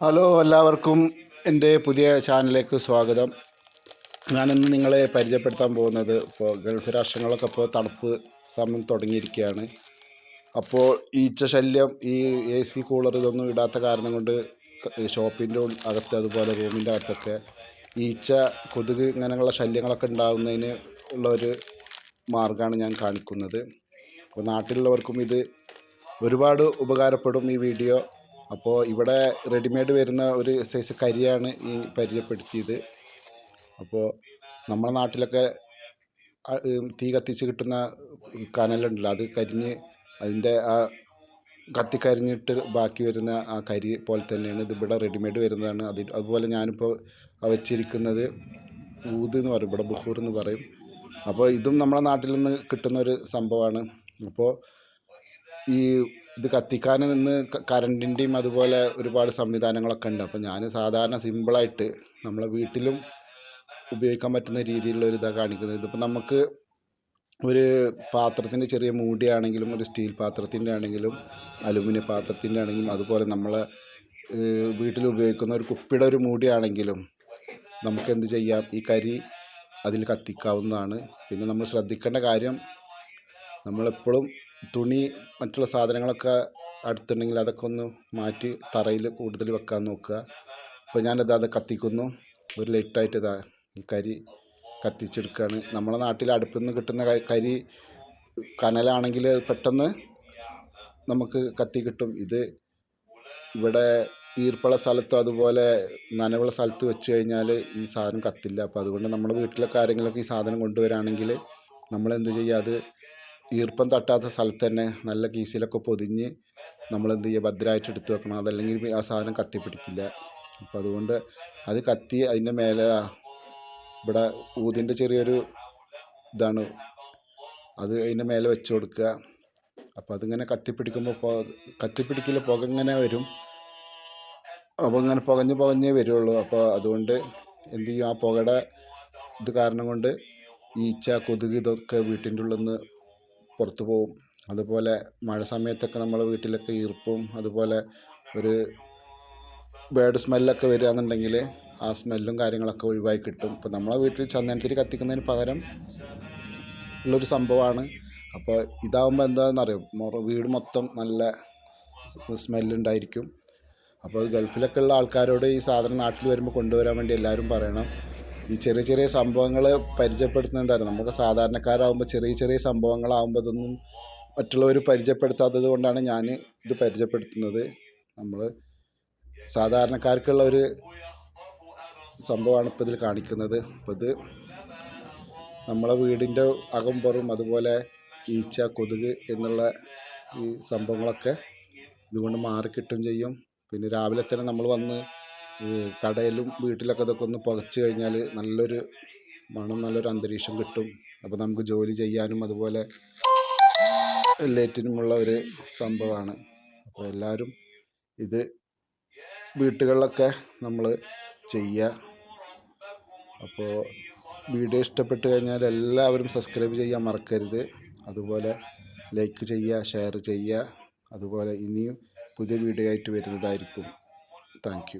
Hello എല്ലാവർക്കും എന്റെ പുതിയ ചാനലിലേക്ക് സ്വാഗതം. ഞാനിന്ന് നിങ്ങളെ പരിചയപ്പെടുത്താൻ പോകുന്നത് ഇപ്പോൾ ഗൾഫ് രാഷ്ട്രങ്ങളൊക്കെ ഇപ്പോൾ തണുപ്പ് സമയം തുടങ്ങിയിരിക്കുകയാണ്. അപ്പോൾ ഈച്ച ശല്യം ഈ എ സി കൂളർ ഇതൊന്നും ഇടാത്ത കാരണം കൊണ്ട് ഷോപ്പിന്റെ അകത്ത് അതുപോലെ റൂമിന്റെ അകത്തൊക്കെ ഈച്ച കൊതുക് ഇങ്ങനെയുള്ള ശല്യങ്ങളൊക്കെ ഉണ്ടാകുന്നതിന് ഉള്ള ഒരു മാർഗമാണ് ഞാൻ കാണിക്കുന്നത്. അപ്പോൾ നാട്ടിലുള്ളവർക്കും ഇത് ഒരുപാട് ഉപകാരപ്പെടും ഈ വീഡിയോ. അപ്പോൾ ഇവിടെ റെഡിമെയ്ഡ് വരുന്ന ഒരു സൈസ് കരിയാണ് ഈ പരിചയപ്പെടുത്തിയത്. അപ്പോൾ നമ്മുടെ നാട്ടിലൊക്കെ തീ കത്തിച്ച് കിട്ടുന്ന കനലുണ്ടല്ലോ അത് കരിഞ്ഞ് അതിന്റെ ആ കത്തിക്കരിഞ്ഞിട്ട് ബാക്കി വരുന്ന ആ കരി പോലെ തന്നെയാണ് ഇത് ഇവിടെ റെഡിമെയ്ഡ് വരുന്നതാണ്. അതിൽ അതുപോലെ ഞാനിപ്പോൾ വെച്ചിരിക്കുന്നത് ഊത് എന്ന് പറയും ഇവിടെ ബുഹൂർ എന്ന് പറയും. അപ്പോൾ ഇതും നമ്മുടെ നാട്ടിൽ നിന്ന് കിട്ടുന്ന ഒരു സംഭവമാണ്. അപ്പോൾ ഈ ഇത് കത്തിക്കാൻ നിന്ന് കറണ്ടിന്റെയും അതുപോലെ ഒരുപാട് സംവിധാനങ്ങളൊക്കെ ഉണ്ട്. അപ്പോൾ ഞാൻ സാധാരണ സിമ്പിളായിട്ട് നമ്മളെ വീട്ടിലും ഉപയോഗിക്കാൻ പറ്റുന്ന രീതിയിലുള്ള ഒരു ഇതാണ് കാണിക്കുന്നത്. ഇതിപ്പോൾ നമുക്ക് ഒരു പാത്രത്തിന്റെ ചെറിയ മൂടിയാണെങ്കിലും ഒരു സ്റ്റീൽ പാത്രത്തിന്റെ ആണെങ്കിലും അലുമിനിയം പാത്രത്തിന്റെ ആണെങ്കിലും അതുപോലെ നമ്മൾ വീട്ടിൽ ഉപയോഗിക്കുന്ന ഒരു കുപ്പിയുടെ ഒരു മൂടിയാണെങ്കിലും നമുക്ക് എന്ത് ചെയ്യാം? ഈ കരി അതിൽ കത്തിക്കാവുന്നതാണ്. പിന്നെ നമ്മൾ ശ്രദ്ധിക്കേണ്ട കാര്യം നമ്മളെപ്പോഴും തുണി മറ്റുള്ള സാധനങ്ങളൊക്കെ അടുത്തുണ്ടെങ്കിൽ അതൊക്കെ ഒന്ന് മാറ്റി തറയിൽ കൂടുതൽ വെക്കാൻ നോക്കുക. അപ്പോൾ ഞാനത് അത് കത്തിക്കുന്നു. ഒരു ലൈറ്റായിട്ട് ഇതാ ഈ കരി കത്തിച്ചെടുക്കുകയാണ്. നമ്മുടെ നാട്ടിൽ അടുപ്പിൽ നിന്ന് കിട്ടുന്ന കരി കനലാണെങ്കിൽ പെട്ടെന്ന് നമുക്ക് കത്തി കിട്ടും. ഇത് ഇവിടെ ഈർപ്പുള്ള സ്ഥലത്തും അതുപോലെ നനവുള്ള സ്ഥലത്ത് വെച്ച് കഴിഞ്ഞാൽ ഈ സാധനം കത്തില്ല. അപ്പോൾ അതുകൊണ്ട് നമ്മുടെ വീട്ടിലൊക്കെ ആരെങ്കിലുമൊക്കെ ഈ സാധനം കൊണ്ടുവരാണെങ്കിൽ നമ്മൾ എന്ത് ചെയ്യുക അത് ഈർപ്പം തട്ടാത്ത സ്ഥലത്ത് തന്നെ നല്ല കീസിലൊക്കെ പൊതിഞ്ഞ് നമ്മൾ എന്ത് ചെയ്യുക? ഭദ്രമായിട്ട് എടുത്ത് വെക്കണം. അതല്ലെങ്കിൽ ആ സാധനം കത്തിപ്പിടിക്കില്ല. അപ്പോൾ അതുകൊണ്ട് അത് കത്തി അതിന്റെ മേലെ ഇവിടെ ഊതിന്റെ ചെറിയൊരു ഇതാണ്. അത് അതിന്റെ മേലെ വെച്ച് കൊടുക്കുക. അപ്പോൾ അതിങ്ങനെ കത്തിപ്പിടിക്കുമ്പോൾ പൊ കത്തിപ്പിടിക്കില്ല പുക ഇങ്ങനെ വരും. അപ്പോൾ ഇങ്ങനെ പുകഞ്ഞ് പുകഞ്ഞേ വരുള്ളൂ. അപ്പോൾ അതുകൊണ്ട് എന്ത് ചെയ്യും? ആ പുകയുടെ ഇത് കാരണം കൊണ്ട് ഈച്ച കൊതുക് ഇതൊക്കെ വീട്ടിന്റെ ഉള്ളിൽ നിന്ന് പുറത്ത് പോകും അതുപോലെ മഴ സമയത്തൊക്കെ നമ്മൾ വീട്ടിലൊക്കെ ഈർപ്പും അതുപോലെ ഒരു ബേഡ് സ്മെല്ലൊക്കെ വരികയാണെന്നുണ്ടെങ്കിൽ ആ സ്മെല്ലും കാര്യങ്ങളൊക്കെ ഒഴിവായി കിട്ടും. ഇപ്പോൾ നമ്മളെ വീട്ടിൽ ചന്ദനത്തിരി കത്തിക്കുന്നതിന് പകരം ഉള്ളൊരു സംഭവമാണ്. അപ്പോൾ ഇതാകുമ്പോൾ എന്താണെന്നറിയോ? വീട് മൊത്തം നല്ല സ്മെല്ലുണ്ടായിരിക്കും അപ്പോൾ ഗൾഫിലൊക്കെ ഉള്ള ആൾക്കാരോട് ഈ സാധനം നാട്ടിൽ വരുമ്പോൾ കൊണ്ടുവരാൻ വേണ്ടി എല്ലാവരും പറയണം. ഈ ചെറിയ ചെറിയ സംഭവങ്ങൾ പരിചയപ്പെടുത്തുന്നത് എന്താണ് നമുക്ക് സാധാരണക്കാരാകുമ്പോൾ ചെറിയ ചെറിയ സംഭവങ്ങളാകുമ്പോൾ ഇതൊന്നും മറ്റുള്ളവർ പരിചയപ്പെടുത്താത്തത് കൊണ്ടാണ് ഞാൻ ഇത് പരിചയപ്പെടുത്തുന്നത്. നമ്മൾ സാധാരണക്കാർക്കുള്ള ഒരു സംഭവമാണ് ഇപ്പോൾ ഇതിൽ കാണിക്കുന്നത്. അപ്പോൾ ഇത് നമ്മളെ വീടിന്റെ അകമ്പുറം അതുപോലെ ഈച്ച കൊതുക് എന്നുള്ള ഈ സംഭവങ്ങളൊക്കെ ഇതുകൊണ്ട് മാറിക്കിട്ടും ചെയ്യും. പിന്നെ രാവിലെ തന്നെ നമ്മൾ വന്ന് ഈ കടയിലും വീട്ടിലൊക്കെ ഇതൊക്കെ ഒന്ന് പുകച്ച് കഴിഞ്ഞാൽ നല്ലൊരു മണം നല്ലൊരു അന്തരീക്ഷം കിട്ടും. അപ്പോൾ നമുക്ക് ജോലി ചെയ്യാനും അതുപോലെ എല്ലാറ്റിനുമുള്ള ഒരു സംഭവമാണ്. അപ്പോൾ എല്ലാവരും ഇത് വീട്ടുകളിലൊക്കെ നമ്മൾ ചെയ്യുക അപ്പോൾ വീഡിയോ ഇഷ്ടപ്പെട്ട് കഴിഞ്ഞാൽ എല്ലാവരും സബ്സ്ക്രൈബ് ചെയ്യാൻ മറക്കരുത്. അതുപോലെ ലൈക്ക് ചെയ്യുക ഷെയർ ചെയ്യുക അതുപോലെ ഇനിയും പുതിയ വീഡിയോ ആയിട്ട് വരുന്നതായിരിക്കും. താങ്ക്